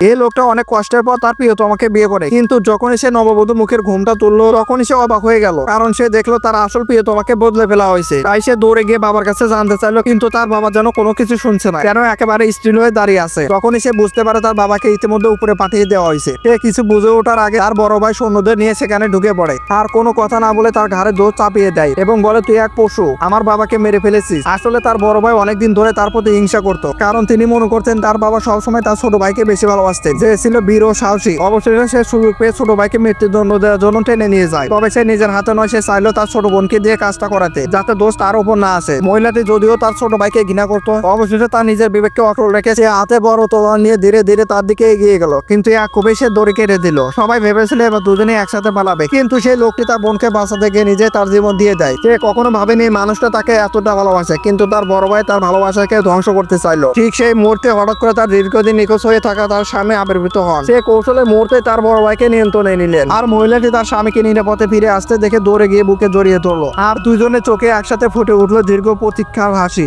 এই লোকটা অনেক কষ্টের পর তার প্রিয়তমাকে বিয়ে করে। কিন্তু যখন সে নববধূ মুখের ঘুমটা তুললো তখন সে অবাক হয়ে গেল। কারণ সে দেখল তার আসল প্রিয়তমাকে বদলে ফেলা হয়েছে। তাই সে দৌড়ে গিয়ে বাবার কাছে জানতে চাইলো, কিন্তু তার বাবা যেন কোনো কিছু শুনছে না কেন একেবারে স্টিল হয়ে দাঁড়িয়ে আছে। তখনই সে বুঝতে পারে তার বাবাকে ইতিমধ্যে উপরে পাঠিয়ে দেওয়া হয়েছে। সে কিছু বুঝে ওঠার আগে তার বড় ভাই সৈন্যদের নিয়ে সেখানে ঢুকে পড়ে। আর কোনো কথা না বলে তার ঘাড়ে দোষ চাপিয়ে দেয় এবং বলে, তুই এক পশু, আমার বাবাকে মেরে ফেলেছিস। আসলে তার বড় ভাই অনেকদিন ধরে তার প্রতি হিংসা করতো। কারণ তিনি মনে করতেন তার বাবা সবসময় তার ছোট ভাইকে বেশি ভালোবাসতেন যে ছিল বীর ও সাহসী। অবশেষে সে সুযোগ পেয়ে ছোট ভাইকে মৃত্যুদণ্ড দেওয়ার জন্য টেনে নিয়ে যায়। তবে সে নিজের হাতে নয়, সে চাইলো তার ছোট বোনকে দিয়ে কাজটা করাতে, যাতে দোষ তার উপর না আসে। মহিলাটি যদিও তার ছোট ভাইকে ঘৃণা করতো, অবশেষে তার নিজের বিবেককে অটল রেখে সে হাতে বড় তলোয়ার নিয়ে ধীরে ধীরে তার দিকে এগিয়ে গেল। কিন্তু এক খুবই সে দড়ি কেটে দিল। সবাই ভেবেছিল এবার দুজনে একসাথে পালাবে। কিন্তু সেই লোকটি তার বোনকে বাঁচাতে গিয়ে নিজে তার জীবন দিয়ে দেয়। সে কখনো ভাবেনি মানুষটা তাকে এতটা ভালোবাসে, কিন্তু তার বড় ভাই তার ভালোবাসাকে ধ্বংস করতে চাইলো। ঠিক সেই মুহূর্তে হঠাৎ করে তার দীর্ঘদিন নিখোঁজ হয়ে থাকা তার স্বামী আবির্ভূত হন। সে কৌশলে মুহূর্তে তার বড় ভাইকে নিয়ন্ত্রণে নিলেন। আর মহিলাটি তার স্বামীকে নিরাপদে ফিরে আসতে দেখে দৌড়ে গিয়ে বুকে জড়িয়ে ধরলো। আর দুজনে চোখে একসাথে ফুটে উঠল দীর্ঘ প্রতীক্ষার হাসি।